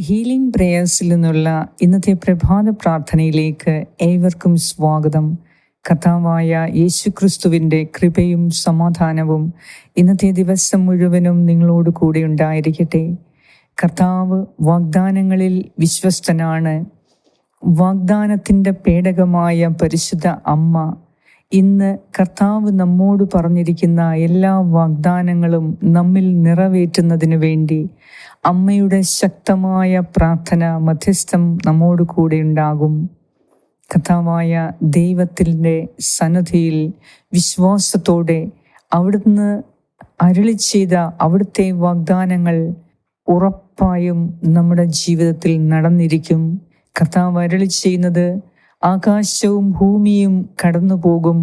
Healing പ്രേയേഴ്സിൽ നിന്നുള്ള ഇന്നത്തെ പ്രഭാത പ്രാർത്ഥനയിലേക്ക് ഏവർക്കും സ്വാഗതം. കഥാവായ യേശുക്രിസ്തുവിന്റെ കൃപയും സമാധാനവും ഇന്നത്തെ ദിവസം മുഴുവനും നിങ്ങളോട് കൂടെ ഉണ്ടായിരിക്കട്ടെ. കർത്താവ് വാഗ്ദാനങ്ങളിൽ വിശ്വസ്തനാണ്. വാഗ്ദാനത്തിന്റെ പേടകമായ പരിശുദ്ധ അമ്മ ഇന്ന് കർത്താവ് നമ്മോട് പറഞ്ഞിരിക്കുന്ന എല്ലാ വാഗ്ദാനങ്ങളും നമ്മിൽ നിറവേറ്റുന്നതിന് വേണ്ടി അമ്മയുടെ ശക്തമായ പ്രാർത്ഥന മധ്യസ്ഥം നമ്മോട് കൂടെ ഉണ്ടാകും. കഥാവായ ദൈവത്തിന്റെ സന്നദ്ധിയിൽ വിശ്വാസത്തോടെ അവിടുന്ന് അരുളി ചെയ്ത അവിടുത്തെ വാഗ്ദാനങ്ങൾ ഉറപ്പായും നമ്മുടെ ജീവിതത്തിൽ നടന്നിരിക്കും. കർത്താവ് അരളി ചെയ്യുന്നത് ആകാശവും ഭൂമിയും കടന്നു പോകും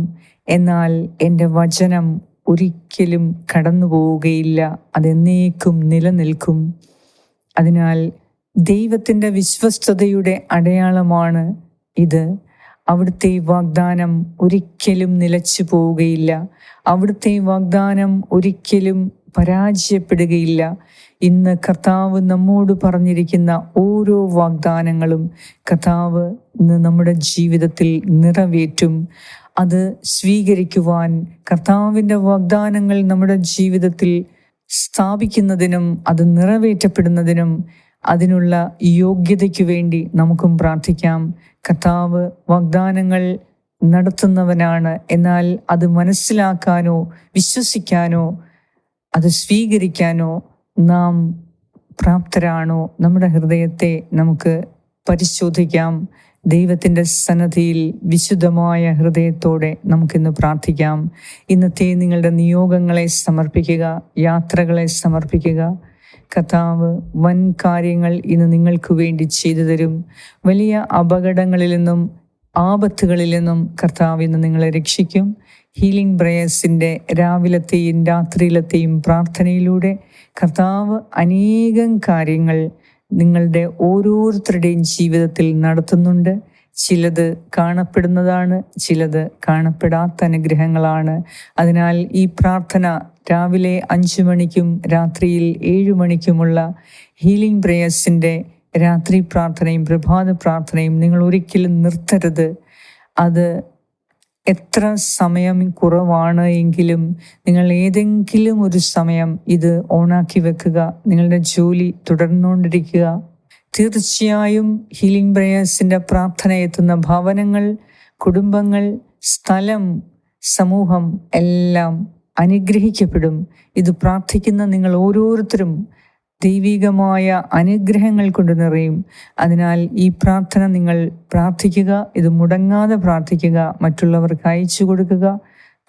എന്നാൽ എന്റെ വചനം ഒരിക്കലും കടന്നു പോവുകയില്ല. അതെന്നേക്കും നിലനിൽക്കും. അതിനാൽ ദൈവത്തിന്റെ വിശ്വസ്തതയുടെ അടയാളമാണ് ഇത്. അവിടുത്തെ വാഗ്ദാനം ഒരിക്കലും നിലച്ചു പോവുകയില്ല. അവിടുത്തെ വാഗ്ദാനം ഒരിക്കലും പരാജയപ്പെടുകയില്ല. ഇന്ന് കർത്താവ് നമ്മോട് പറഞ്ഞിരിക്കുന്ന ഓരോ വാഗ്ദാനങ്ങളും കർത്താവ് ഇന്ന് നമ്മുടെ ജീവിതത്തിൽ നിറവേറ്റും. അത് സ്വീകരിക്കുവാൻ കർത്താവിന്റെ വാഗ്ദാനങ്ങൾ നമ്മുടെ ജീവിതത്തിൽ സ്ഥാപിക്കുന്നതിനും അത് നിറവേറ്റപ്പെടുന്നതിനും അതിനുള്ള യോഗ്യതയ്ക്ക് വേണ്ടി നമുക്കും പ്രാർത്ഥിക്കാം. കർത്താവ് വാഗ്ദാനങ്ങൾ നടത്തുന്നവനാണ്. എന്നാൽ അത് മനസ്സിലാക്കാനോ വിശ്വസിക്കാനോ അത് സ്വീകരിക്കാനോ നാം പ്രാപ്തരാണോ? നമ്മുടെ ഹൃദയത്തെ നമുക്ക് പരിശോധിക്കാം. ദൈവത്തിന്റെ സന്നദ്ധിയിൽ വിശുദ്ധമായ ഹൃദയത്തോടെ നമുക്കിന്ന് പ്രാർത്ഥിക്കാം. ഇന്നത്തെ നിങ്ങളുടെ നിയോഗങ്ങളെ സമർപ്പിക്കുക യാത്രകളെ സമർപ്പിക്കുക. കഥാവ് വൻ കാര്യങ്ങൾ ഇന്ന് നിങ്ങൾക്ക് വേണ്ടി ചെയ്തു തരും. വലിയ അപകടങ്ങളിൽ നിന്നും ആപത്തുകളിൽ നിന്നും കർത്താവ് ഇന്ന് നിങ്ങളെ രക്ഷിക്കും. ഹീലിംഗ് പ്രേയേഴ്സിന്റെ രാവിലത്തെയും രാത്രിയിലത്തെയും പ്രാർത്ഥനയിലൂടെ കർത്താവ് അനേകം കാര്യങ്ങൾ നിങ്ങളുടെ ഓരോരുത്തരുടെയും ജീവിതത്തിൽ നടത്തുന്നുണ്ട്. ചിലത് കാണപ്പെടുന്നതാണ് ചിലത് കാണപ്പെടാത്ത അനുഗ്രഹങ്ങളാണ്. അതിനാൽ ഈ പ്രാർത്ഥന രാവിലെ അഞ്ചു മണിക്കും രാത്രിയിൽ ഏഴു മണിക്കുമുള്ള ഹീലിംഗ് പ്രേയേഴ്സിന്റെ രാത്രി പ്രാർത്ഥനയും പ്രഭാത പ്രാർത്ഥനയും നിങ്ങൾ ഒരിക്കലും നിർത്തരുത്. അത് എത്ര സമയം കുറവാണ് എങ്കിലും നിങ്ങൾ ഏതെങ്കിലും ഒരു സമയം ഇത് ഓണാക്കി വെക്കുക. നിങ്ങളുടെ ജോലി തുടർന്നുകൊണ്ടിരിക്കുക. തീർച്ചയായും ഹീലിംഗ് പ്രേയേഴ്സിന്റെ പ്രാർത്ഥന എത്തുന്ന ഭവനങ്ങൾ കുടുംബങ്ങൾ സ്ഥലം സമൂഹം എല്ലാം അനുഗ്രഹിക്കപ്പെടും. ഇത് പ്രാർത്ഥിക്കുന്ന നിങ്ങൾ ഓരോരുത്തരും ദൈവികമായ അനുഗ്രഹങ്ങൾ കൊണ്ട് നിറയും. അതിനാൽ ഈ പ്രാർത്ഥന നിങ്ങൾ പ്രാർത്ഥിക്കുക ഇത് മുടങ്ങാതെ പ്രാർത്ഥിക്കുക മറ്റുള്ളവർക്ക് അയച്ചു കൊടുക്കുക.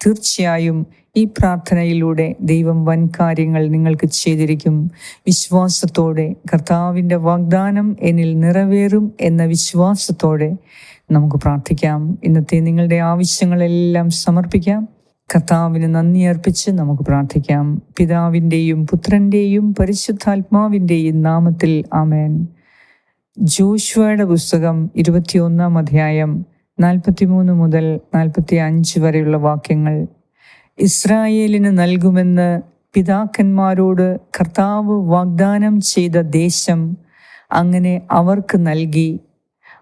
തീർച്ചയായും ഈ പ്രാർത്ഥനയിലൂടെ ദൈവം വൻ കാര്യങ്ങൾ നിങ്ങൾക്ക് ചെയ്തിരിക്കും. വിശ്വാസത്തോടെ കർത്താവിന്റെ വാഗ്ദാനം എന്നിൽ നിറവേറും എന്ന വിശ്വാസത്തോടെ നമുക്ക് പ്രാർത്ഥിക്കാം. ഇന്നത്തെ നിങ്ങളുടെ ആവശ്യങ്ങളെല്ലാം സമർപ്പിക്കാം. കർത്താവിന് നന്ദി അർപ്പിച്ച് നമുക്ക് പ്രാർത്ഥിക്കാം. പിതാവിന്റെയും പുത്രന്റെയും പരിശുദ്ധാത്മാവിന്റെയും നാമത്തിൽ ആമേൻ. ജോഷുവയുടെ പുസ്തകം ഇരുപത്തിയൊന്നാം അധ്യായം നാൽപ്പത്തിമൂന്ന് മുതൽ നാൽപ്പത്തി അഞ്ച് വരെയുള്ള വാക്യങ്ങൾ. ഇസ്രായേലിന് നൽകുമെന്ന് പിതാക്കന്മാരോട് കർത്താവ് വാഗ്ദാനം ചെയ്ത ദേശം അങ്ങനെ അവർക്ക് നൽകി.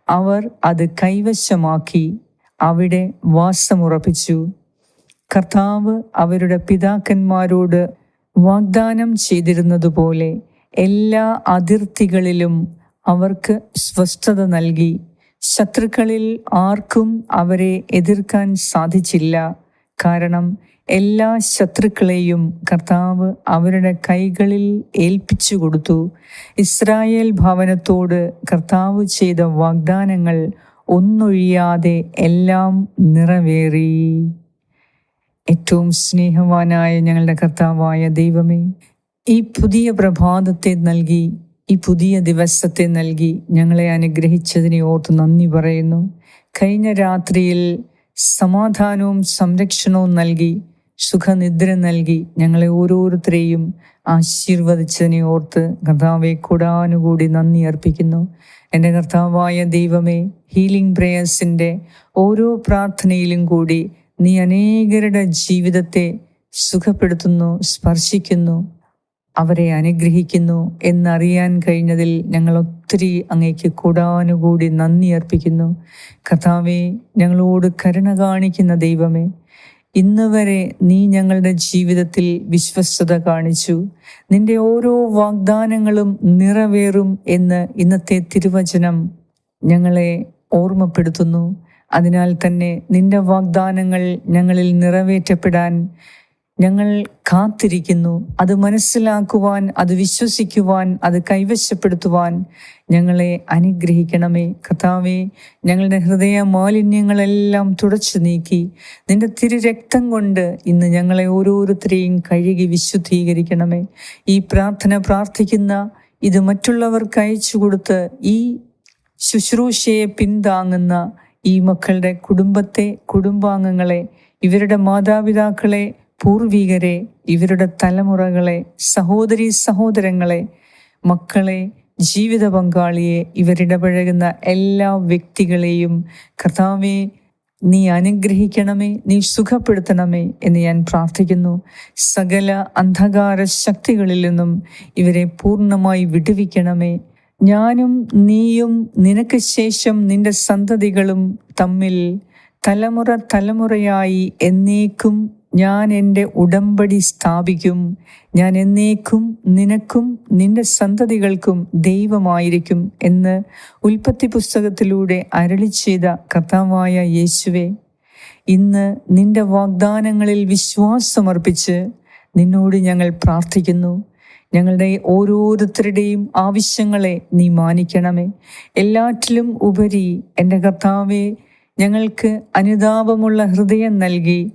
അവർ അത് കൈവശമാക്കി അവിടെ വാസമുറപ്പിച്ചു. കർത്താവ് അവരുടെ പിതാക്കന്മാരോട് വാഗ്ദാനം ചെയ്തിരുന്നതുപോലെ എല്ലാ അതിർത്തികളിലും അവർക്ക് സ്വസ്ഥത നൽകി. ശത്രുക്കളിൽ ആർക്കും അവരെ എതിർക്കാൻ സാധിച്ചില്ല. കാരണം എല്ലാ ശത്രുക്കളെയും കർത്താവ് അവരുടെ കൈകളിൽ ഏൽപ്പിച്ചു കൊടുത്തു. ഇസ്രായേൽ ഭവനത്തോട് കർത്താവ് ചെയ്ത വാഗ്ദാനങ്ങൾ ഒന്നൊഴിയാതെ എല്ലാം നിറവേറി. ഏറ്റവും സ്നേഹവാനായ ഞങ്ങളുടെ കർത്താവായ ദൈവമേ ഈ പുതിയ പ്രഭാതത്തെ നൽകി ഈ പുതിയ ദിവസത്തെ നൽകി ഞങ്ങളെ അനുഗ്രഹിച്ചതിനെ ഓർത്ത് നന്ദി പറയുന്നു. കഴിഞ്ഞ രാത്രിയിൽ സമാധാനവും സംരക്ഷണവും നൽകി സുഖനിദ്ര നൽകി ഞങ്ങളെ ഓരോരുത്തരെയും ആശീർവദിച്ചതിനെ ഓർത്ത് കർത്താവെ കൂടാനുകൂടി നന്ദി അർപ്പിക്കുന്നു. എന്റെ കർത്താവായ ദൈവമേ ഹീലിംഗ് പ്രേയേഴ്സിന്റെ ഓരോ പ്രാർത്ഥനയിലും കൂടി നീ അനേകരുടെ ജീവിതത്തെ സുഖപ്പെടുത്തുന്നു സ്പർശിക്കുന്നു അവരെ അനുഗ്രഹിക്കുന്നു എന്നറിയാൻ കഴിഞ്ഞതിൽ ഞങ്ങൾ ഒത്തിരി അങ്ങേക്ക് കൂടാനുകൂടി നന്ദി അർപ്പിക്കുന്നു. കഥാവെ ഞങ്ങളോട് കരുണ കാണിക്കുന്ന ദൈവമേ ഇന്ന് വരെ നീ ഞങ്ങളുടെ ജീവിതത്തിൽ വിശ്വസ്തത കാണിച്ചു. നിന്റെ ഓരോ വാഗ്ദാനങ്ങളും നിറവേറും എന്ന് ഇന്നത്തെ തിരുവചനം ഞങ്ങളെ ഓർമ്മപ്പെടുത്തുന്നു. അതിനാൽ തന്നെ നിന്റെ വാഗ്ദാനങ്ങൾ ഞങ്ങളിൽ നിറവേറ്റപ്പെടാൻ ഞങ്ങൾ കാത്തിരിക്കുന്നു. അത് മനസ്സിലാക്കുവാൻ അത് വിശ്വസിക്കുവാൻ അത് കൈവശപ്പെടുത്തുവാൻ ഞങ്ങളെ അനുഗ്രഹിക്കണമേ. കഥാവേ ഞങ്ങളുടെ ഹൃദയ മാലിന്യങ്ങളെല്ലാം തുടച്ചു നീക്കി നിന്റെ തിരുരക്തം കൊണ്ട് ഇന്ന് ഞങ്ങളെ ഓരോരുത്തരെയും കഴുകി വിശുദ്ധീകരിക്കണമേ. ഈ പ്രാർത്ഥന പ്രാർത്ഥിക്കുന്ന ഇത് മറ്റുള്ളവർക്ക് അയച്ചു കൊടുത്ത് ഈ ശുശ്രൂഷയെ പിന്താങ്ങുന്ന ഈ മക്കളുടെ കുടുംബത്തെ കുടുംബാംഗങ്ങളെ ഇവരുടെ മാതാപിതാക്കളെ പൂർവികരെ ഇവരുടെ തലമുറകളെ സഹോദരി സഹോദരങ്ങളെ മക്കളെ ജീവിത പങ്കാളിയെ ഇവരിടപഴകുന്ന എല്ലാ വ്യക്തികളെയും കർത്താവെ നീ അനുഗ്രഹിക്കണമേ നീ സുഖപ്പെടുത്തണമേ എന്ന് ഞാൻ പ്രാർത്ഥിക്കുന്നു. സകല അന്ധകാര ശക്തികളിൽ നിന്നും ഇവരെ പൂർണമായി വിടുവിക്കണമേ. ഞാനും നീയും നിനക്ക് ശേഷം നിന്റെ സന്തതികളും തമ്മിൽ തലമുറ തലമുറയായി എന്നേക്കും ഞാൻ എന്റെ ഉടമ്പടി സ്ഥാപിക്കും. ഞാൻ എന്നേക്കും നിനക്കും നിന്റെ സന്തതികൾക്കും ദൈവമായിരിക്കും എന്ന് ഉൽപ്പത്തി പുസ്തകത്തിലൂടെ അരളി ചെയ്ത കർത്താവായ യേശുവെ ഇന്ന് നിന്റെ വാഗ്ദാനങ്ങളിൽ വിശ്വാസമർപ്പിച്ച് നിന്നോട് ഞങ്ങൾ പ്രാർത്ഥിക്കുന്നു. ഞങ്ങളുടെ ഓരോരുത്തരുടെയും ആവശ്യങ്ങളെ നീ മാനിക്കണമേ. എല്ലാറ്റിലും ഉപരി എന്റെ കർത്താവെ ഞങ്ങൾക്ക് അനുതാപമുള്ള ഹൃദയം നൽകി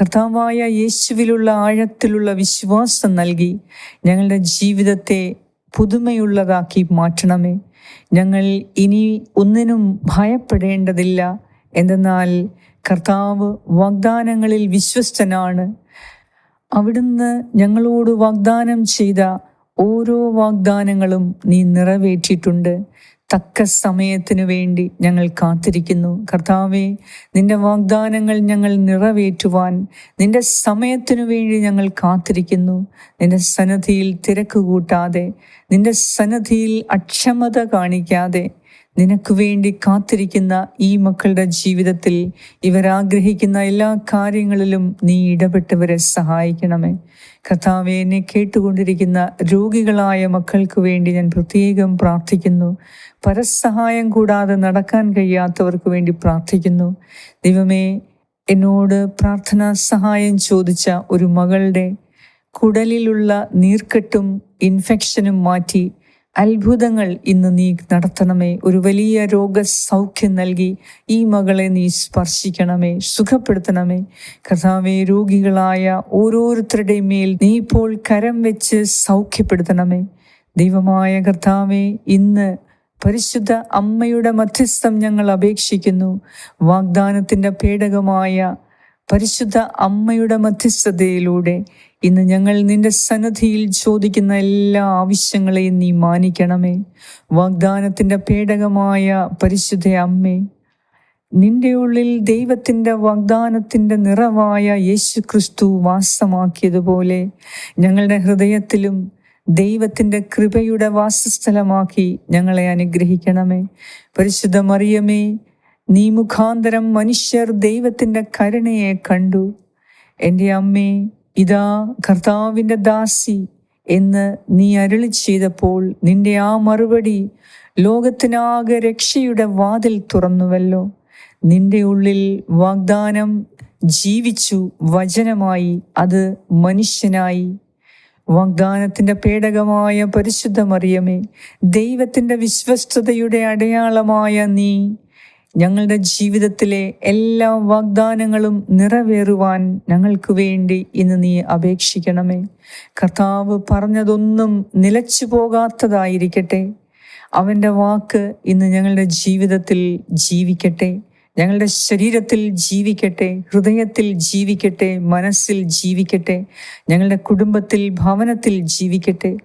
കർത്താവായ യേശുവിലുള്ള ആഴത്തിലുള്ള വിശ്വാസം നൽകി ഞങ്ങളുടെ ജീവിതത്തെ പുതുമയുള്ളതാക്കി മാറ്റണമേ. ഞങ്ങൾ ഇനി ഒന്നിനും ഭയപ്പെടേണ്ടതില്ല. എന്തെന്നാൽ കർത്താവ് വാഗ്ദാനങ്ങളിൽ വിശ്വസ്തനാണ്. അവിടുന്ന് ഞങ്ങളോട് വാഗ്ദാനം ചെയ്ത ഓരോ വാഗ്ദാനങ്ങളും നീ നിറവേറ്റിയിട്ടുണ്ട്. തക്ക സമയത്തിനു വേണ്ടി ഞങ്ങൾ കാത്തിരിക്കുന്നു. കർത്താവെ നിന്റെ വാഗ്ദാനങ്ങൾ ഞങ്ങൾ നിറവേറ്റുവാൻ നിന്റെ സമയത്തിനു വേണ്ടി ഞങ്ങൾ കാത്തിരിക്കുന്നു. നിന്റെ സന്നദ്ധിയിൽ തിരക്ക് കൂട്ടാതെ നിന്റെ സന്നദ്ധിയിൽ അക്ഷമത കാണിക്കാതെ നിനക്ക് വേണ്ടി കാത്തിരിക്കുന്ന ഈ മക്കളുടെ ജീവിതത്തിൽ ഇവരാഗ്രഹിക്കുന്ന എല്ലാ കാര്യങ്ങളിലും നീ ഇടപെട്ടവരെ സഹായിക്കണമേ. കർത്താവെ എന്നെ കേട്ടുകൊണ്ടിരിക്കുന്ന രോഗികളായ മക്കൾക്ക് വേണ്ടി ഞാൻ പ്രത്യേകം പ്രാർത്ഥിക്കുന്നു. പരസഹായം കൂടാതെ നടക്കാൻ കഴിയാത്തവർക്ക് വേണ്ടി പ്രാർത്ഥിക്കുന്നു. ദൈവമേ എന്നോട് പ്രാർത്ഥനാ സഹായം ചോദിച്ച ഒരു മകളുടെ കുടലിലുള്ള നീർക്കെട്ടും ഇൻഫെക്ഷനും മാറ്റി അത്ഭുതങ്ങൾ ഇന്ന് നീ നടത്തണമേ. ഒരു വലിയ രോഗ സൗഖ്യം നൽകി ഈ മകളെ നീ സ്പർശിക്കണമേ സുഖപ്പെടുത്തണമേ. കർത്താവെ രോഗികളായ ഓരോരുത്തരുടെയും മേൽ നീ ഇപ്പോൾ കരം വെച്ച് സൗഖ്യപ്പെടുത്തണമേ. ദൈവമായ കർത്താവെ ഇന്ന് പരിശുദ്ധ അമ്മയുടെ മധ്യസ്ഥം ഞങ്ങൾ അപേക്ഷിക്കുന്നു. വാഗ്ദാനത്തിന്റെ പേടകമായ പരിശുദ്ധ അമ്മയുടെ മധ്യസ്ഥതയിലൂടെ ഇന്ന് ഞങ്ങൾ നിന്റെ സന്നദ്ധിയിൽ ചോദിക്കുന്ന എല്ലാ ആവശ്യങ്ങളെയും നീ മാനിക്കണമേ. വാഗ്ദാനത്തിന്റെ പേടകമായ പരിശുദ്ധ അമ്മേ നിന്റെ ഉള്ളിൽ ദൈവത്തിന്റെ വാഗ്ദാനത്തിന്റെ നിറവായ യേശു ക്രിസ്തു വാസമാക്കിയതുപോലെ ഞങ്ങളുടെ ഹൃദയത്തിലും ദൈവത്തിന്റെ കൃപയുടെ വാസസ്ഥലമാക്കി ഞങ്ങളെ അനുഗ്രഹിക്കണമേ. പരിശുദ്ധ മറിയമേ നീ മുഖാന്തരം മനുഷ്യർ ദൈവത്തിന്റെ കരുണയെ കണ്ടു. എന്റെ അമ്മേ ഇതാ കർത്താവിന്റെ ദാസി എന്ന് നീ അരുളി ചെയ്തപ്പോൾ നിന്റെ ആ മറുപടി ലോകത്തിനാകെ രക്ഷയുടെ വാതിൽ തുറന്നുവല്ലോ. നിന്റെ ഉള്ളിൽ വാഗ്ദാനം ജീവിച്ചു വചനമായി അത് മനുഷ്യനായി. വാഗ്ദാനത്തിന്റെ പേടകമായ പരിശുദ്ധമറിയമേ ദൈവത്തിന്റെ വിശ്വസ്തയുടെ അടയാളമായ നീ ഞങ്ങളുടെ ജീവിതത്തിലെ എല്ലാ വാഗ്ദാനങ്ങളും നിറവേറുവാൻ ഞങ്ങൾക്ക് വേണ്ടി ഇന്ന് നീ അപേക്ഷിക്കണമേ. കർത്താവ് പറഞ്ഞതൊന്നും നിലച്ചു പോകാത്തതായിരിക്കട്ടെ. അവന്റെ വാക്ക് ഇന്ന് ഞങ്ങളുടെ ജീവിതത്തിൽ ജീവിക്കട്ടെ. ഞങ്ങളുടെ ശരീരത്തിൽ ജീവിക്കട്ടെ. ഹൃദയത്തിൽ ജീവിക്കട്ടെ. മനസ്സിൽ ജീവിക്കട്ടെ. ഞങ്ങളുടെ കുടുംബത്തിൽ ഭവനത്തിൽ ജീവിക്കട്ടെ.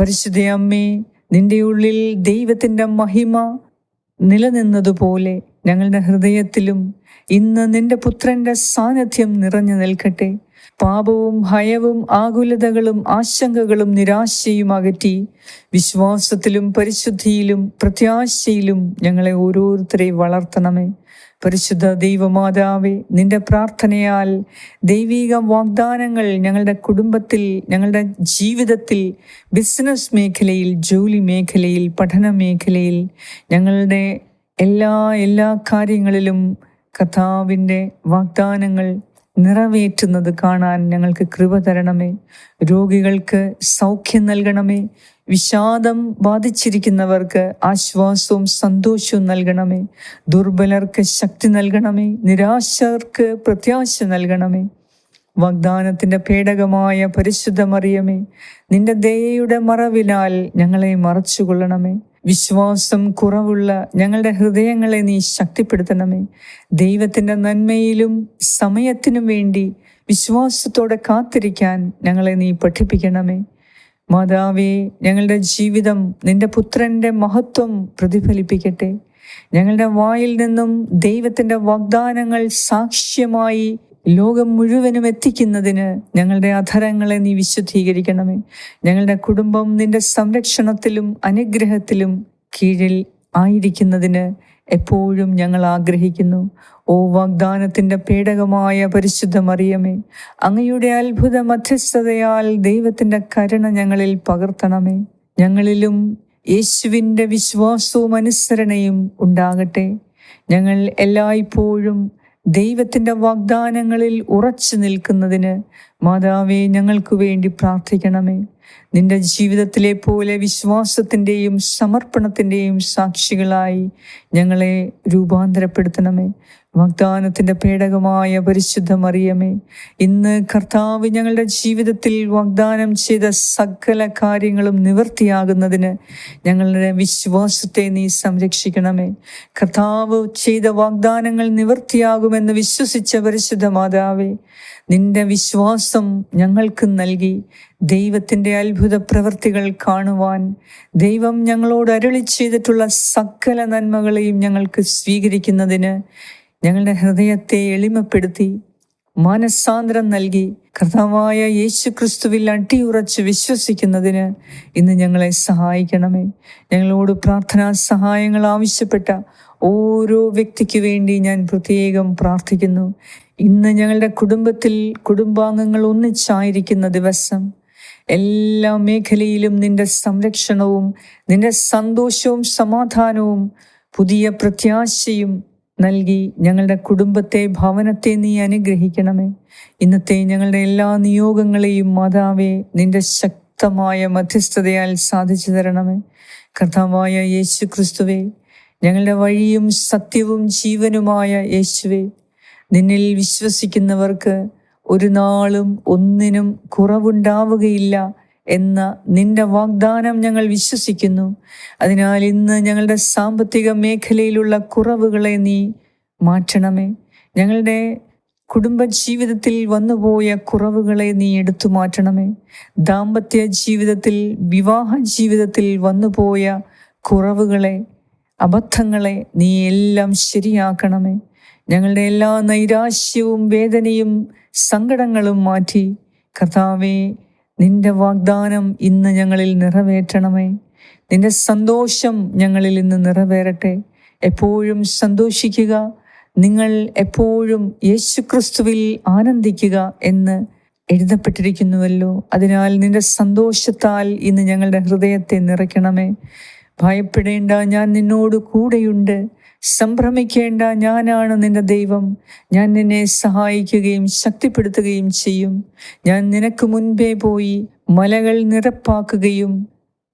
പരിശുദ്ധ അമ്മേ നിന്റെ ഉള്ളിൽ ദൈവത്തിന്റെ മഹിമ നിലനിന്നതുപോലെ ഞങ്ങളുടെ ഹൃദയത്തിലും ഇന്ന് നിന്റെ പുത്രന്റെ സാന്നിധ്യം നിറഞ്ഞു നിൽക്കട്ടെ. പാപവും ഭയവും ആകുലതകളും ആശങ്കകളും നിരാശയും അകറ്റി വിശ്വാസത്തിലും പരിശുദ്ധിയിലും പ്രത്യാശയിലും ഞങ്ങളെ ഓരോരുത്തരെയും വളർത്തണമേ. പരിശുദ്ധ ദൈവമാതാവേ നിന്റെ പ്രാർത്ഥനയാൽ ദൈവീക വാഗ്ദാനങ്ങൾ ഞങ്ങളുടെ കുടുംബത്തിൽ ഞങ്ങളുടെ ജീവിതത്തിൽ ബിസിനസ് മേഖലയിൽ ജോലി മേഖലയിൽ പഠന മേഖലയിൽ ഞങ്ങളുടെ എല്ലാ എല്ലാ കാര്യങ്ങളിലും കഥാവിന്റെ വാഗ്ദാനങ്ങൾ നിറവേറ്റുന്നത് കാണാൻ ഞങ്ങൾക്ക് കൃപ തരണമേ. രോഗികൾക്ക് സൗഖ്യം നൽകണമേ. വിഷാദം ബാധിച്ചിരിക്കുന്നവർക്ക് ആശ്വാസവും സന്തോഷവും നൽകണമേ. ദുർബലർക്ക് ശക്തി നൽകണമേ. നിരാശർക്ക് പ്രത്യാശ നൽകണമേ. വാഗ്ദാനത്തിന്റെ പേടകമായ പരിശുദ്ധ മറിയമേ നിന്റെ ദയയുടെ മറവിനാൽ ഞങ്ങളെ മറച്ചുകൊള്ളണമേ. വിശ്വാസം കുറവുള്ള ഞങ്ങളുടെ ഹൃദയങ്ങളെ നീ ശക്തിപ്പെടുത്തണമേ. ദൈവത്തിന്റെ നന്മയിലും സമയത്തിനും വേണ്ടി വിശ്വാസത്തോടെ കാത്തിരിക്കാൻ ഞങ്ങളെ നീ പഠിപ്പിക്കണമേ. മാതാവേ ഞങ്ങളുടെ ജീവിതം നിന്റെ പുത്രന്റെ മഹത്വം പ്രതിഫലിപ്പിക്കട്ടെ. ഞങ്ങളുടെ വായിൽ നിന്നും ദൈവത്തിന്റെ വാഗ്ദാനങ്ങൾ സാക്ഷ്യമായി ലോകം മുഴുവനും എത്തിക്കുന്നതിന് ഞങ്ങളുടെ അധരങ്ങളെ നീ വിശുദ്ധീകരിക്കണമേ. ഞങ്ങളുടെ കുടുംബം നിന്റെ സംരക്ഷണത്തിലും അനുഗ്രഹത്തിലും കീഴിൽ ആയിരിക്കുന്നതിന് എപ്പോഴും ഞങ്ങൾ ആഗ്രഹിക്കുന്നു. ഓ വാഗ്ദാനത്തിന്റെ പേടകമായ പരിശുദ്ധ മറിയമേ അങ്ങയുടെ അത്ഭുത മധ്യസ്ഥതയാൽ ദൈവത്തിന്റെ കരുണ ഞങ്ങളിൽ പകർത്തണമേ. ഞങ്ങളിലും യേശുവിന്റെ വിശ്വാസവും അനുസരണയും ഉണ്ടാകട്ടെ. ഞങ്ങൾ എല്ലായ്പ്പോഴും ദൈവത്തിന്റെ വാഗ്ദാനങ്ങളിൽ ഉറച്ചു നിൽക്കുന്നതിന് മാതാവേ ഞങ്ങൾക്ക് വേണ്ടി പ്രാർത്ഥിക്കണമേ. നിന്റെ ജീവിതത്തിലെ പോലെ വിശ്വാസത്തിന്റെയും സമർപ്പണത്തിന്റെയും സാക്ഷികളായി ഞങ്ങളെ രൂപാന്തരപ്പെടുത്തണമേ. വാഗ്ദാനത്തിന്റെ പേടകമായ പരിശുദ്ധ മറിയമേ ഇന്ന് കർത്താവ് ഞങ്ങളുടെ ജീവിതത്തിൽ വാഗ്ദാനം ചെയ്ത സകല കാര്യങ്ങളും നിവൃത്തിയാകുന്നതിന് ഞങ്ങളുടെ വിശ്വാസത്തെ നീ സംരക്ഷിക്കണമേ. കർത്താവ് ചെയ്ത വാഗ്ദാനങ്ങൾ നിവൃത്തിയാകുമെന്ന് വിശ്വസിച്ച പരിശുദ്ധ മാതാവേ നിന്റെ വിശ്വാസം ഞങ്ങൾക്ക് നൽകി. ദൈവത്തിന്റെ അത്ഭുത പ്രവൃത്തികൾ കാണുവാൻ ദൈവം ഞങ്ങളോട് അരുളി ചെയ്തിട്ടുള്ള സകല നന്മകളെയും ഞങ്ങൾക്ക് സ്വീകരിക്കുന്നതിന് ഞങ്ങളുടെ ഹൃദയത്തെ എളിമപ്പെടുത്തി മാനസാന്തരം നൽകി കർത്താവായ യേശു ക്രിസ്തുവിൽ അട്ടിയുറച്ച് വിശ്വസിക്കുന്നതിന് ഇന്ന് ഞങ്ങളെ സഹായിക്കണമേ. ഞങ്ങളോട് പ്രാർത്ഥനാ സഹായങ്ങൾ ആവശ്യപ്പെട്ട ഓരോ വ്യക്തിക്ക് വേണ്ടി ഞാൻ പ്രത്യേകം പ്രാർത്ഥിക്കുന്നു. ഇന്ന് ഞങ്ങളുടെ കുടുംബത്തിൽ കുടുംബാംഗങ്ങൾ ഒന്നിച്ചായിരിക്കുന്ന ദിവസം എല്ലാ മേഖലയിലും നിന്റെ സംരക്ഷണവും നിന്റെ സന്തോഷവും സമാധാനവും പുതിയ പ്രത്യാശയും നൽകി ഞങ്ങളുടെ കുടുംബത്തെ ഭവനത്തെ നീ അനുഗ്രഹിക്കണമേ. ഇന്നത്തെ ഞങ്ങളുടെ എല്ലാ നിയോഗങ്ങളെയും മാതാവേ നിന്റെ ശക്തമായ മധ്യസ്ഥതയാൽ സാധിച്ചു തരണമേ. കർത്താവായ യേശു ക്രിസ്തുവേ ഞങ്ങളുടെ വഴിയും സത്യവും ജീവനുമായ യേശുവേ നിന്നിൽ വിശ്വസിക്കുന്നവർക്ക് ഒരു നാളും ഒന്നിനും കുറവുണ്ടാവുകയില്ല. എന്ന നിന്റെ വാഗ്ദാനം ഞങ്ങൾ വിശ്വസിക്കുന്നു. അതിനാൽ ഇന്ന് ഞങ്ങളുടെ സാമ്പത്തിക മേഖലയിലുള്ള കുറവുകളെ നീ മാറ്റണമേ. ഞങ്ങളുടെ കുടുംബ ജീവിതത്തിൽ വന്നുപോയ കുറവുകളെ നീ എടുത്തു മാറ്റണമേ. ദാമ്പത്യ ജീവിതത്തിൽ വിവാഹ ജീവിതത്തിൽ വന്നുപോയ കുറവുകളെ അബദ്ധങ്ങളെ നീ എല്ലാം ശരിയാക്കണമേ. ഞങ്ങളുടെ എല്ലാ നൈരാശ്യവും വേദനയും സങ്കടങ്ങളും മാറ്റി. കർത്താവേ നിന്റെ വാഗ്ദാനം ഇന്ന് ഞങ്ങളിൽ നിറവേറ്റണമേ. നിന്റെ സന്തോഷം ഞങ്ങളിൽ ഇന്ന് നിറവേറട്ടെ. എപ്പോഴും സന്തോഷിക്കുക. നിങ്ങൾ എപ്പോഴും യേശുക്രിസ്തുവിൽ ആനന്ദിക്കുക എന്ന് എഴുതപ്പെട്ടിരിക്കുന്നുവല്ലോ. അതിനാൽ നിന്റെ സന്തോഷത്താൽ ഇന്ന് ഞങ്ങളുടെ ഹൃദയത്തെ നിറയ്ക്കണമേ. ഭയപ്പെടേണ്ട ഞാൻ നിന്നോട് കൂടെയുണ്ട്. സംഭ്രമിക്കേണ്ട ഞാനാണ് നിന്റെ ദൈവം. ഞാൻ നിന്നെ സഹായിക്കുകയും ശക്തിപ്പെടുത്തുകയും ചെയ്യും. ഞാൻ നിനക്ക് മുൻപേ പോയി മലകൾ നിറപ്പാക്കുകയും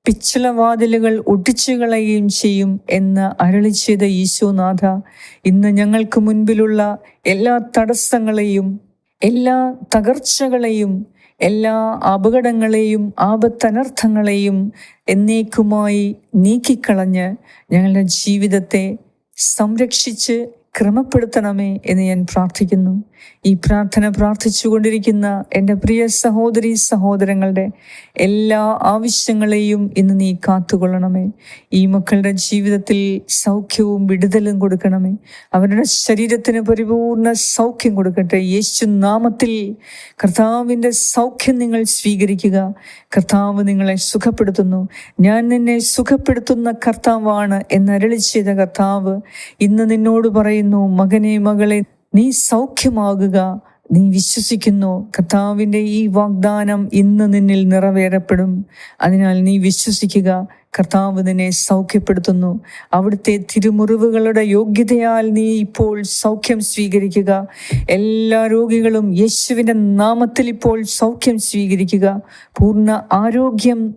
പിച്ചളവാതിലുകൾ ഒട്ടിച്ചു കളയുകയും ചെയ്യും എന്ന് അരളി ചെയ്ത യേശുനാഥ ഇന്ന് ഞങ്ങൾക്ക് മുൻപിലുള്ള എല്ലാ തടസ്സങ്ങളെയും എല്ലാ തകർച്ചകളെയും എല്ലാ അപകടങ്ങളെയും ആപത്തനർത്ഥങ്ങളെയും എന്നേക്കുമായി നീക്കിക്കളഞ്ഞ് ഞങ്ങളുടെ ജീവിതത്തെ സംരക്ഷിച്ച് ക്രമപ്പെടുത്തണമേ എന്ന് ഞാൻ പ്രാർത്ഥിക്കുന്നു. ഈ പ്രാർത്ഥന പ്രാർത്ഥിച്ചുകൊണ്ടിരിക്കുന്ന എന്റെ പ്രിയ സഹോദരി സഹോദരങ്ങളുടെ എല്ലാ ആവശ്യങ്ങളെയും ഇന്ന് നീ കാത്തുകൊള്ളണമേ. ഈ മക്കളുടെ ജീവിതത്തിൽ സൗഖ്യവും വിടുതലും കൊടുക്കണമേ. അവരുടെ ശരീരത്തിന് പരിപൂർണ സൗഖ്യം കൊടുക്കട്ടെ. യേശു നാമത്തിൽ കർത്താവിന്റെ സൗഖ്യം നിങ്ങൾ സ്വീകരിക്കുക. കർത്താവ് നിങ്ങളെ സുഖപ്പെടുത്തുന്നു. ഞാൻ നിന്നെ സുഖപ്പെടുത്തുന്ന കർത്താവാണ് എന്നരളി ചെയ്ത കർത്താവ് ഇന്ന് നിന്നോട് പറയുന്നു. മകനെ മകളെ നീ സൗഖ്യമാകുക. നീ വിശ്വസിക്കുന്നു. കർത്താവിന്റെ ഈ വാഗ്ദാനം ഇന്ന് നിന്നിൽ നിറവേറപ്പെടും. അതിനാൽ നീ വിശ്വസിക്കുക. കർത്താവ് നിന്നെ സൗഖ്യപ്പെടുത്തുന്നു. അവിടുത്തെ തിരുമുറിവുകളുടെ യോഗ്യതയാൽ നീ ഇപ്പോൾ സൗഖ്യം സ്വീകരിക്കുക. എല്ലാ രോഗികളും യേശുവിന്റെ നാമത്തിൽ ഇപ്പോൾ സൗഖ്യം സ്വീകരിക്കുക. പൂർണ ആരോഗ്യം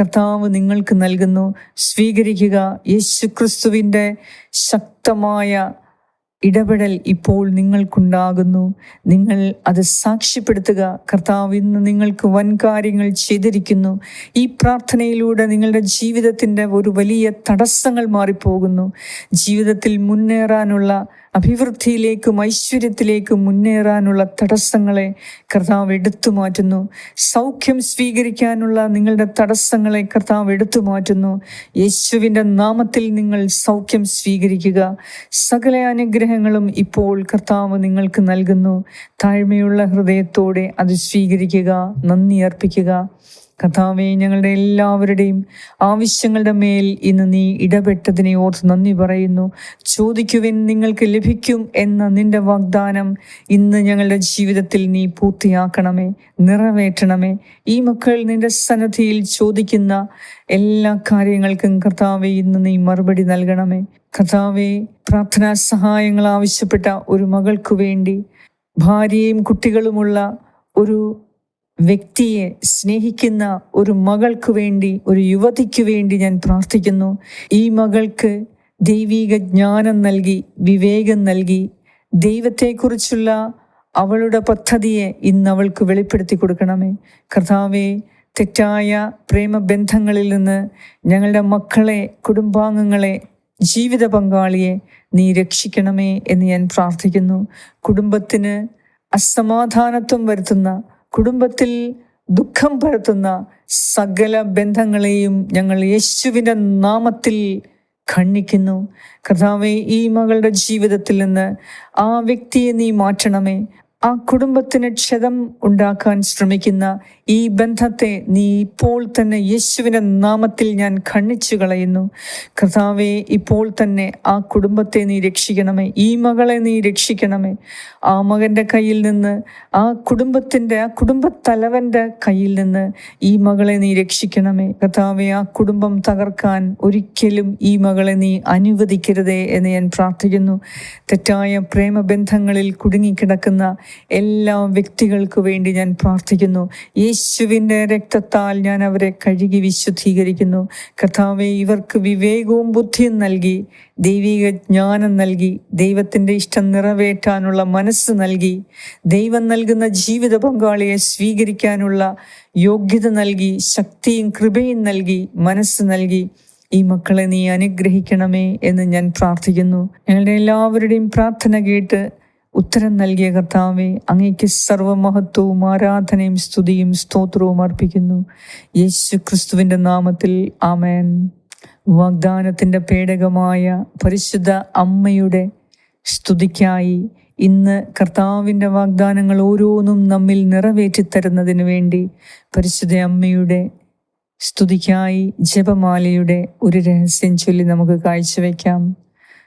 കർത്താവ് നിങ്ങൾക്ക് നൽകുന്നു. സ്വീകരിക്കുക. യേശു ക്രിസ്തുവിന്റെ ശക്തമായ ഇടപെടൽ ഇപ്പോൾ നിങ്ങൾക്കുണ്ടാകുന്നു. നിങ്ങൾ അത് സാക്ഷ്യപ്പെടുത്തുക. കർത്താവ് ഇന്ന് നിങ്ങൾക്ക് വൻ കാര്യങ്ങൾ ചെയ്തിരിക്കുന്നു. ഈ പ്രാർത്ഥനയിലൂടെ നിങ്ങളുടെ ജീവിതത്തിന്റെ ഒരു വലിയ തടസ്സങ്ങൾ മാറിപ്പോകുന്നു. ജീവിതത്തിൽ മുന്നേറാനുള്ള അഭിവൃദ്ധിയിലേക്കും ഐശ്വര്യത്തിലേക്കും മുന്നേറാനുള്ള തടസ്സങ്ങളെ കർത്താവ് എടുത്തു മാറ്റുന്നു. സൗഖ്യം സ്വീകരിക്കാനുള്ള നിങ്ങളുടെ തടസ്സങ്ങളെ കർത്താവ് എടുത്തു മാറ്റുന്നു. യേശുവിന്റെ നാമത്തിൽ നിങ്ങൾ സൗഖ്യം സ്വീകരിക്കുക. സകല അനുഗ്രഹങ്ങളും ഇപ്പോൾ കർത്താവ് നിങ്ങൾക്ക് നൽകുന്നു. താഴ്മയുള്ള ഹൃദയത്തോടെ അത് സ്വീകരിക്കുക. നന്ദി അർപ്പിക്കുക. കഥാവെ ഞങ്ങളുടെ എല്ലാവരുടെയും ആവശ്യങ്ങളുടെ മേൽ ഇന്ന് നീ ഇടപെട്ടതിനെ ഓർത്ത് നന്ദി പറയുന്നു. ചോദിക്കുവിൻ നിങ്ങൾക്ക് ലഭിക്കും എന്ന നിന്റെ വാഗ്ദാനം ഇന്ന് ഞങ്ങളുടെ ജീവിതത്തിൽ നീ പൂർത്തിയാക്കണമേ നിറവേറ്റണമേ. ഈ മക്കൾ നിന്റെ സന്നദ്ധിയിൽ ചോദിക്കുന്ന എല്ലാ കാര്യങ്ങൾക്കും കർത്താവെ ഇന്ന് നീ മറുപടി നൽകണമേ. കർത്താവെ പ്രാർത്ഥനാ സഹായങ്ങൾ ആവശ്യപ്പെട്ട ഒരു മകൾക്കു വേണ്ടി ഭാര്യയും കുട്ടികളുമുള്ള ഒരു വ്യക്തിയെ സ്നേഹിക്കുന്ന ഒരു മകൾക്ക് വേണ്ടി ഒരു യുവതിക്ക് വേണ്ടി ഞാൻ പ്രാർത്ഥിക്കുന്നു. ഈ മകൾക്ക് ദൈവീക ജ്ഞാനം നൽകി വിവേകം നൽകി. ദൈവത്തെക്കുറിച്ചുള്ള അവളുടെ പദ്ധതിയെ ഇന്ന് അവൾക്ക് വെളിപ്പെടുത്തി കൊടുക്കണമേ. കർത്താവെ തെറ്റായ പ്രേമബന്ധങ്ങളിൽ നിന്ന് ഞങ്ങളുടെ മക്കളെ കുടുംബാംഗങ്ങളെ ജീവിത പങ്കാളിയെ നീ രക്ഷിക്കണമേ എന്ന് ഞാൻ പ്രാർത്ഥിക്കുന്നു. കുടുംബത്തിന് അസമാധാനത്വം വരുത്തുന്ന കുടുംബത്തിൽ ദുഃഖം പരത്തുന്ന സകല ബന്ധങ്ങളെയും ഞങ്ങൾ യേശുവിന്റെ നാമത്തിൽ ഖണ്ഡിക്കുന്നു. കർത്താവെ ഈ മകളുടെ ജീവിതത്തിൽ നിന്ന് ആ വ്യക്തിയെ നീ മാറ്റണമേ. ആ കുടുംബത്തിന് ക്ഷതം ഉണ്ടാക്കാൻ ശ്രമിക്കുന്ന ഈ ബന്ധത്തെ നീ ഇപ്പോൾ തന്നെ യേശുവിന്റെ നാമത്തിൽ ഞാൻ ഖണ്ണിച്ചു കളയുന്നു. കർത്താവെ ഇപ്പോൾ തന്നെ ആ കുടുംബത്തെ നീ രക്ഷിക്കണമേ. ഈ മകളെ നീ രക്ഷിക്കണമേ. ആ മകന്റെ കയ്യിൽ നിന്ന് ആ കുടുംബത്തിന്റെ ആ കുടുംബത്തലവന്റെ കയ്യിൽ നിന്ന് ഈ മകളെ നീ രക്ഷിക്കണമേ. കർത്താവെ ആ കുടുംബം തകർക്കാൻ ഒരിക്കലും ഈ മകളെ നീ അനുവദിക്കരുതേ എന്ന് ഞാൻ പ്രാർത്ഥിക്കുന്നു. തെറ്റായ പ്രേമബന്ധങ്ങളിൽ കുടുങ്ങിക്കിടക്കുന്ന എല്ലാ വ്യക്തികൾക്ക് വേണ്ടി ഞാൻ പ്രാർത്ഥിക്കുന്നു. യേശുവിന്റെ രക്തത്താൽ ഞാൻ അവരെ കഴുകി വിശുദ്ധീകരിക്കുന്നു. കർത്താവെ ഇവർക്ക് വിവേകവും ബുദ്ധിയും നൽകി ദൈവിക ജ്ഞാനം നൽകി ദൈവത്തിന്റെ ഇഷ്ടം നിറവേറ്റാനുള്ള മനസ്സ് നൽകി ദൈവം നൽകുന്ന ജീവിത പങ്കാളിയെ സ്വീകരിക്കാനുള്ള യോഗ്യത നൽകി ശക്തിയും കൃപയും നൽകി മനസ്സ് നൽകി. ഈ മക്കളെ നീ അനുഗ്രഹിക്കണമേ എന്ന് ഞാൻ പ്രാർത്ഥിക്കുന്നു. ഞങ്ങളുടെ എല്ലാവരുടെയും പ്രാർത്ഥന കേട്ട് ഉത്തരം നൽകിയ കർത്താവെ അങ്ങേക്ക് സർവമഹത്വവും ആരാധനയും സ്തുതിയും സ്തോത്രവും അർപ്പിക്കുന്നു. യേശു ക്രിസ്തുവിന്റെ നാമത്തിൽ ആമേൻ. വാഗ്ദാനത്തിന്റെ പേടകമായ പരിശുദ്ധ അമ്മയുടെ സ്തുതിക്കായി ഇന്ന് കർത്താവിന്റെ വാഗ്ദാനങ്ങൾ ഓരോന്നും നമ്മിൽ നിറവേറ്റിത്തരുന്നതിന് വേണ്ടി പരിശുദ്ധ അമ്മയുടെ സ്തുതിക്കായി ജപമാലയുടെ ഒരു രഹസ്യം ചൊല്ലി നമുക്ക് കാഴ്ചവെക്കാം.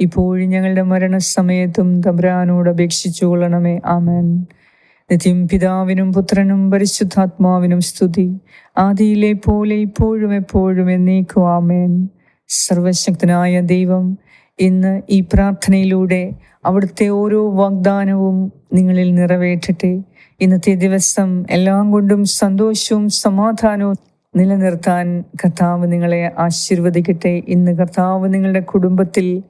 ഇപ്പോഴും മരണസമയത്തും തബ്രാനോട് അപേക്ഷിച്ചു കൊള്ളണമേ. ആമേൻ. നിത്യം പിതാവിനും പുത്രനും പരിശുദ്ധാത്മാവിനും സ്തുതി. ആദിയിലെ പോലെ ഇപ്പോഴും എപ്പോഴും എന്നേക്കും ആമേൻ. സർവശക്തനായ ദൈവം ഇന്ന് ഈ പ്രാർത്ഥനയിലൂടെ അവിടുത്തെ ഓരോ വാഗ്ദാനവും നിങ്ങളിൽ നിറവേറ്റട്ടെ. ഇന്നത്തെ ദിവസം എല്ലാം കൊണ്ടും സന്തോഷവും സമാധാനവും നിലനിർത്താൻ കർത്താവ് നിങ്ങളെ ആശീർവദിക്കട്ടെ. ഇന്ന് കർത്താവ് നിങ്ങളുടെ കുടുംബത്തിൽ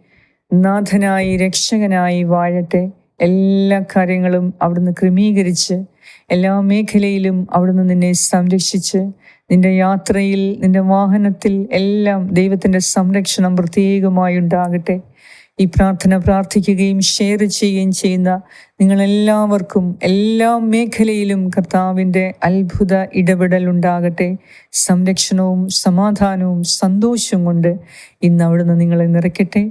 നാഥനായി രക്ഷകനായി വാഴട്ടെ. എല്ലാ കാര്യങ്ങളും അവിടുന്ന് ക്രമീകരിച്ച് എല്ലാ മേഖലയിലും അവിടുന്ന് നിന്നെ സംരക്ഷിച്ച് നിന്റെ യാത്രയിൽ നിന്റെ വാഹനത്തിൽ എല്ലാം ദൈവത്തിന്റെ സംരക്ഷണം പ്രത്യേകമായി ഉണ്ടാകട്ടെ. ഈ പ്രാർത്ഥന പ്രാർത്ഥിക്കുകയും ഷെയർ ചെയ്യുകയും ചെയ്യുന്ന നിങ്ങളെല്ലാവർക്കും എല്ലാ മേഖലയിലും കർത്താവിന്റെ അത്ഭുത ഇടപെടൽ ഉണ്ടാകട്ടെ. സംരക്ഷണവും സമാധാനവും സന്തോഷവും കൊണ്ട് ഇന്ന് അവിടുന്ന് നിങ്ങളെ നിറയ്ക്കട്ടെ.